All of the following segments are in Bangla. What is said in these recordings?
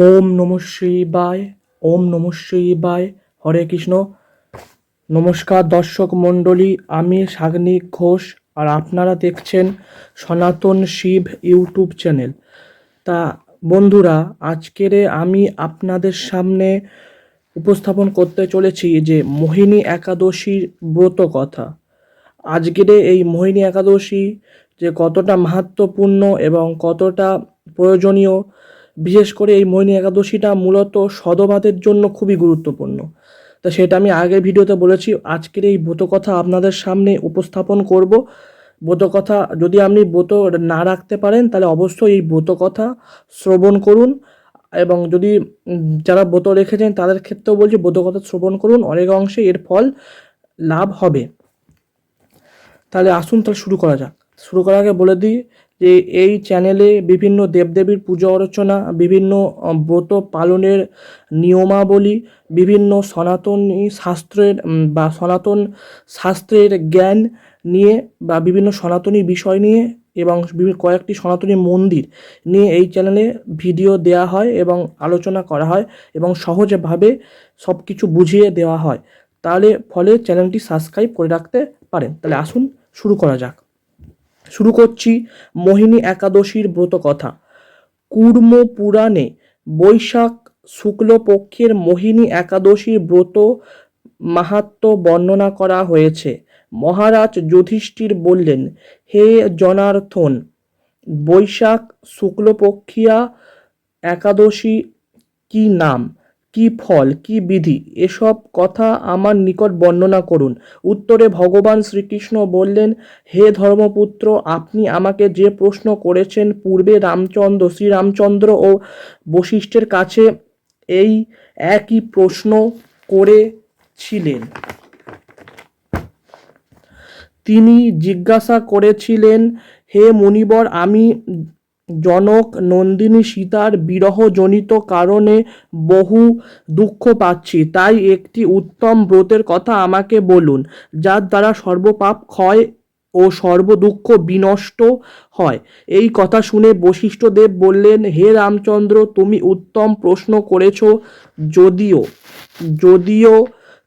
ওম নম শিবায়, ওম নম শিবায়। হরে কৃষ্ণ। নমস্কার দর্শক মণ্ডলী, আমি সাগ্নিক ঘোষ আর আপনারা দেখছেন সনাতন শিব ইউটিউব চ্যানেল। তা বন্ধুরা, আজকের আমি আপনাদের সামনে উপস্থাপন করতে চলেছি যে মোহিনী একাদশীর ব্রত কথা। আজকের এই মোহিনী একাদশী যে কতটা মাহাত্মপূর্ণ এবং কতটা প্রয়োজনীয় বিশেষ করে এই মোহিনী একাদশীটা মূলত সদবাদের জন্য খুবই গুরুত্বপূর্ণ। তা সেটা আমি আগের ভিডিওতে বলেছি, আজকের এই ব্রত কথা আপনাদের সামনে উপস্থাপন করব। ব্রত কথা যদি আপনি ব্রত না রাখতে পারেন, তাহলে অবশ্যই এই ব্রত কথা শ্রবণ করুন। এবং যদি যারা ব্রত রেখেছেন, তাদের ক্ষেত্রেও বলছি ব্রত কথা শ্রবণ করুন, অনেক অংশে এর ফল লাভ হবে। তাহলে আসুন, তাহলে শুরু করা যাক। শুরু করার আগে বলে দিই যে এই চ্যানেলে বিভিন্ন দেবদেবীর পুজো অর্চনা, বিভিন্ন ব্রত পালনের নিয়মাবলী, বিভিন্ন সনাতনী শাস্ত্রের বা সনাতন শাস্ত্রের জ্ঞান নিয়ে বা বিভিন্ন সনাতনী বিষয় নিয়ে এবং বিভিন্ন কয়েকটি সনাতনী মন্দির নিয়ে এই চ্যানেলে ভিডিও দেওয়া হয় এবং আলোচনা করা হয় এবং সহজভাবে সব কিছু বুঝিয়ে দেওয়া হয়। তাহলে ফলে চ্যানেলটি সাবস্ক্রাইব করে রাখতে পারেন। তাহলে আসুন, শুরু করা যাক। শুরু করছি মোহিনী একাদশীর ব্রত কথা। কুর্ম পুরাণে বৈশাখ শুক্লপক্ষের মোহিনী একাদশীর ব্রত মাহাত্ম্য বর্ণনা করা হয়েছে। মহারাজ যুধিষ্ঠির বললেন, হে জনার্থন বৈশাখ শুক্লপক্ষিয়া একাদশী কি নাম? কি ফল, কি বিধি, এসব কথা আমার নিকট বর্ণনা করুন। উত্তরে ভগবান শ্রীকৃষ্ণ বললেন, হে ধর্মপুত্র, আপনি আমাকে যে প্রশ্ন করেছেন পূর্বে রামচন্দ্র, শ্রীরামচন্দ্র ও বশিষ্ঠের কাছে এই একই প্রশ্ন করেছিলেন। তিনি জিজ্ঞাসা করেছিলেন, হে মুনিবর, আমি জনক নন্দিনী সীতার বিরহজনিত কারণে বহু দুঃখ পাচ্ছি। তাই একটি উত্তম ব্রতের কথা আমাকে বলুন, যার দ্বারা সর্বপাপ ক্ষয় ও সর্বদুঃখ বিনষ্ট হয়। এই কথা শুনে বশিষ্ঠদেব বললেন, হে রামচন্দ্র, তুমি উত্তম প্রশ্ন করেছ, যদিও যদিও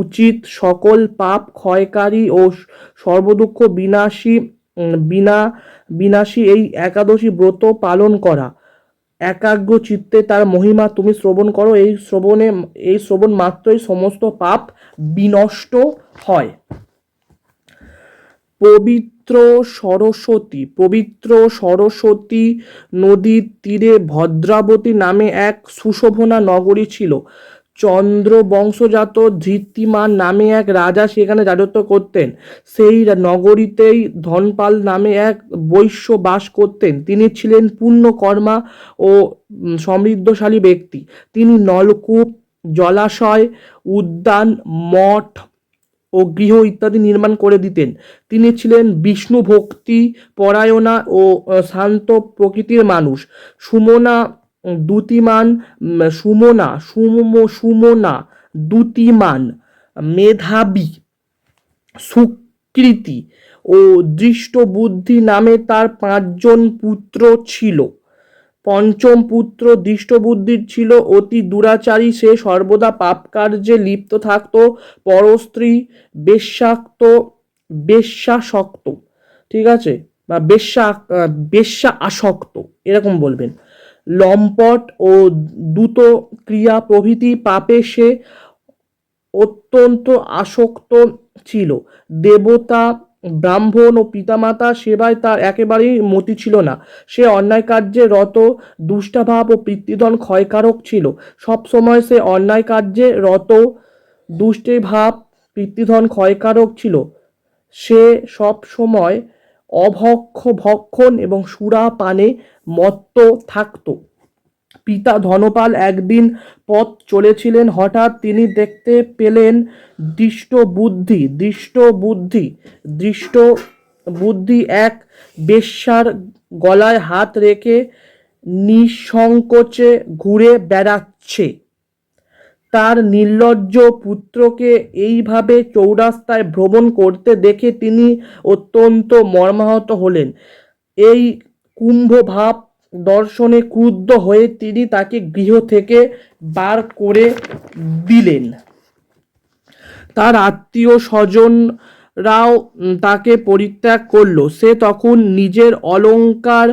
উচিত সকল পাপ ক্ষয়কারী ও সর্বদুঃখ বিনাশী বিনা, বিনাশী এই একাদশী ব্রত পালন করা। একাগ্র চিত্তে তার মহিমা তুমি শ্রবণ করো। এই শ্রবণে, এই শ্রবণ মাত্রই সমস্ত পাপ বিনষ্ট হয়। পবিত্র সরস্বতী পবিত্র সরস্বতী নদীর তীরে ভদ্রাবতী নামে এক সুশোভনা নগরী ছিল। চন্দ্র বংশজাত ধৃতিমান নামে এক রাজা সেখানে রাজত্ব করতেন। সেই নগরীতেই ধনপাল নামে এক বৈশ্য বাস করতেন। তিনি ছিলেন পূর্ণকর্মা ও সমৃদ্ধশালী ব্যক্তি। তিনি নলকূপ, জলাশয়, উদ্যান, মঠ ও গৃহ ইত্যাদি নির্মাণ করে দিতেন। তিনি ছিলেন বিষ্ণু ভক্তি পরায়ণা ও শান্ত প্রকৃতির মানুষ। সুমনা দ্যুতিমান সুমনা সুম সুমনা দ্যুতিমান মেধাবী, সুকৃতি ও দৃষ্টবুদ্ধি নামে তার পাঁচজন পুত্র ছিল। পঞ্চম পুত্র দৃষ্টবুদ্ধির ছিল, অতি দুরাচারী, সে সর্বদা পাপ কার্যে লিপ্ত থাকত, পরস্ত্রী, বেশ্যাক্ত, বেশ্যাসক্ত, ঠিক আছে? বা বেশ্যা বেশ্যা আসক্ত এরকম বলবেন। লম্পট ও দ্রুত ক্রিয়া প্রভৃতি পাপে সে অত্যন্ত আসক্ত ছিল। দেবতা, ব্রাহ্মণ ও পিতামাতা সেবায় তার একেবারেই মতি ছিল না। সে অন্যায় কার্যে রত, দুষ্টাভাব ও পিতৃধন ক্ষয়কারক ছিল। সব সময় সে অন্যায় কার্যে রত দুষ্টে ভাব পিতৃধন ক্ষয়কারক ছিল। সে সব সময় অভক্ষ ভক্ষণ এবং সুরা পানে মত্ত থাকত। পিতা ধনপাল একদিন পথ চলেছিলেন, হঠাৎ তিনি দেখতে পেলেন দৃষ্ট বুদ্ধি দৃষ্ট বুদ্ধি দৃষ্ট বুদ্ধি এক বেশ্যার গলায় হাত রেখে নিঃসংকোচে ঘুরে বেড়াচ্ছে। তার নির্লজ্জ পুত্রকে এইভাবে চৌরাস্তায় ভ্রমণ করতে দেখে তিনি অত্যন্ত মর্মাহত হলেন। এই কুম্ভভাব দর্শনে ক্রুদ্ধ হয়ে তিনি তাকে গৃহ থেকে বার করে দিলেন। তার আত্মীয় স্বজনরাও তাকে পরিত্যাগ করল। সে তখন নিজের অলংকার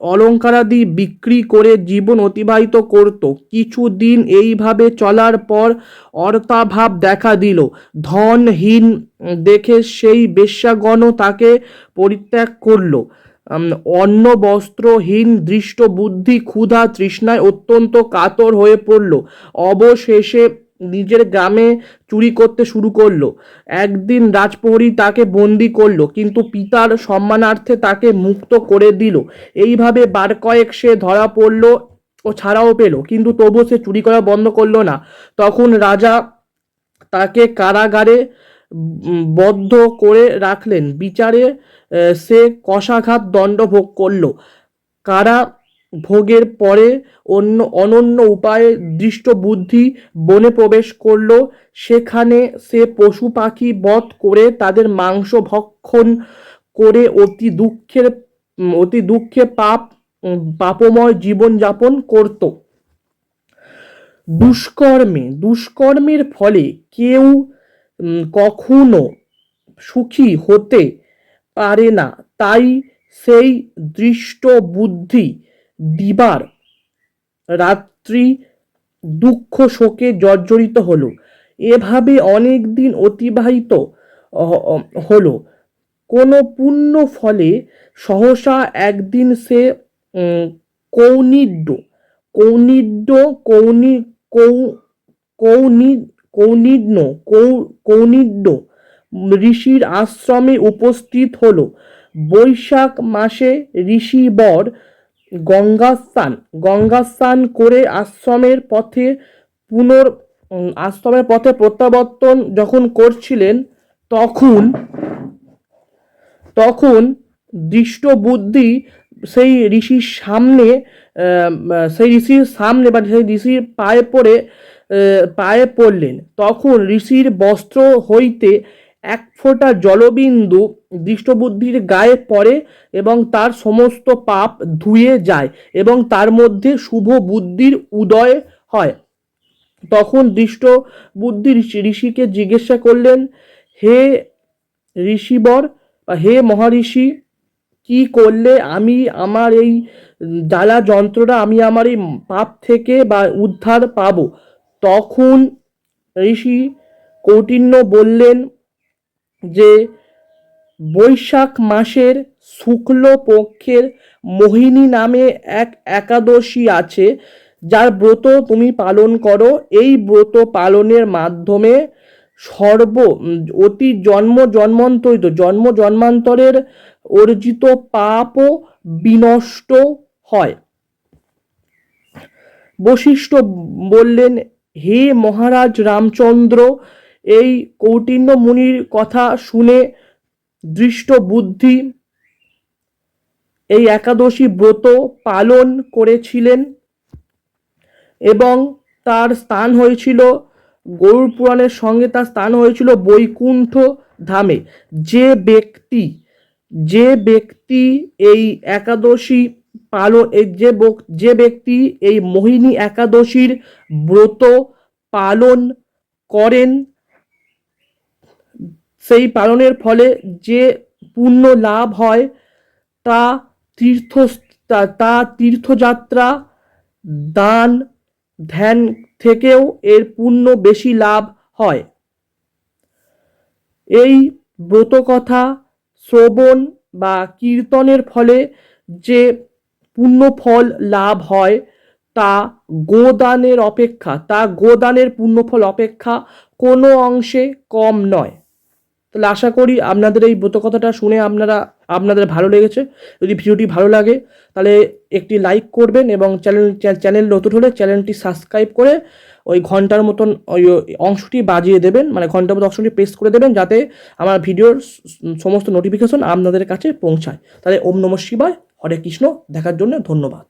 অলংকারাদি বিক্রি করে জীবন অতিবাহিত করত। কিছুদিন এইভাবে চলার পর অর্থাভাব দেখা দিল। ধনহীন দেখে সেই বেশ্যাগণও তাকে পরিত্যাগ করল। অন্ন বস্ত্রহীন দৃষ্ট বুদ্ধি ক্ষুধা তৃষ্ণায় অত্যন্ত কাতর হয়ে পড়ল। অবশেষে নিজের গ্রামে চুরি করতে শুরু করল। একদিন রাজপ্রহরী তাকে বন্দি করল, কিন্তু পিতার সম্মানার্থে তাকে মুক্ত করে দিল। এইভাবে বার কয়েক সে ধরা পড়ল ও ছাড়াও পেল, কিন্তু তবুও সে চুরি করা বন্ধ করল না। তখন রাজা তাকে কারাগারে বদ্ধ করে রাখলেন। বিচারে সে কষাঘাত দণ্ড ভোগ করল। কারা ভোগের পরে অন্য, অনন্য উপায়ে দৃষ্ট বুদ্ধি বনে প্রবেশ করল। সেখানে সে পশু পাখি বধ করে তাদের মাংস ভক্ষণ করে অতি দুঃখের, অতি দুঃখে পাপ, পাপময় জীবনযাপন করত। দুষ্কর্মে, দুষ্কর্মের ফলে কেউ কখনো সুখী হতে পারে না। তাই সেই দৃষ্ট বুদ্ধি দিবার রাত্রি দুঃখ শোকে জর্জরিত হলো। এভাবে অনেক দিন অতিবাহিত হলো। কোনো পুণ্য ফলে সহসা একদিন সে কৌনিড্য কৌনিড্য কৌনি কৌ কৌনি কৌনিড্য কৌ কৌনিড্য ঋষির আশ্রমে উপস্থিত হলো। বৈশাখ মাসে ঋষিবর গঙ্গা স্নান গঙ্গা স্নান করে আশ্রমের পথে পুনর আশ্রমের পথে প্রত্যাবর্তন যখন করছিলেন, তখন তখন দৃষ্ট বুদ্ধি সেই ঋষির সামনে সেই ঋষির সামনে বা সেই ঋষির পায়ে পড়ে পায়ে পড়লেন। তখন ঋষির বস্ত্র হইতে এক ফোঁটা জলবিন্দু দৃষ্টবুদ্ধির গায়ে পড়ে এবং তার সমস্ত পাপ ধুয়ে যায় এবং তার মধ্যে শুভ বুদ্ধির উদয় হয়। তখন দৃষ্ট বুদ্ধি ঋষি ঋষিকে জিজ্ঞাসা করলেন, হে ঋষিবর হে মহারিষি কি করলে আমি আমার এই জ্বালা যন্ত্রটা, আমি আমার এই পাপ থেকে বা উদ্ধার পাব? তখন ঋষি কৌটিন্য বললেন যে বৈশাখ মাসের শুক্ল পক্ষের মোহিনী নামে এক একাদশী আছে, যার ব্রত তুমি পালন করো। এই ব্রত পালনের মাধ্যমে সর্ব, অতি জন্ম জন্মান্তরিত, জন্ম জন্মান্তরের অর্জিত পাপও বিনষ্ট হয়। বশিষ্ঠ বললেন, হে মহারাজ রামচন্দ্র এই কৌটিন্য মুনির কথা শুনে দৃষ্ট বুদ্ধি এই একাদশী ব্রত পালন করেছিলেন এবং তার স্থান হয়েছিল গরুর পুরাণের সঙ্গে তার স্থান হয়েছিল বৈকুণ্ঠ ধামে। যে ব্যক্তি যে ব্যক্তি এই একাদশী পালন যে যে ব্যক্তি এই মোহিনী একাদশীর ব্রত পালন করেন সেই পালনের ফলে যে পুণ্য লাভ হয়, তা তীর্থ, তা- তা তীর্থযাত্রা, দান, ধ্যান থেকেও এর পুণ্য বেশি লাভ হয়। এই ব্রতকথা, শ্রবণ বা কীর্তনের ফলে যে পুণ্য ফল লাভ হয়, তা গোদানের অপেক্ষা, তা গোদানের পুণ্যফল অপেক্ষা কোনো অংশে কম নয়। তাহলে আশা করি আপনাদের এই ব্রত কথাটা শুনে আপনারা, আপনাদের ভালো লেগেছে। যদি ভিডিওটি ভালো লাগে, তাহলে একটি লাইক করবেন এবং চ্যানেল চ্যানেল নতুন হলে চ্যানেলটি সাবস্ক্রাইব করে ওই ঘণ্টার মতন ওই অংশটি বাজিয়ে দেবেন মানে ঘণ্টার মতো অংশটি প্রেস করে দেবেন যাতে আমার ভিডিওর সমস্ত নোটিফিকেশন আপনাদের কাছে পৌঁছায়। তাহলে ওম নমঃ শিবায়, হরে কৃষ্ণ, দেখার জন্য ধন্যবাদ।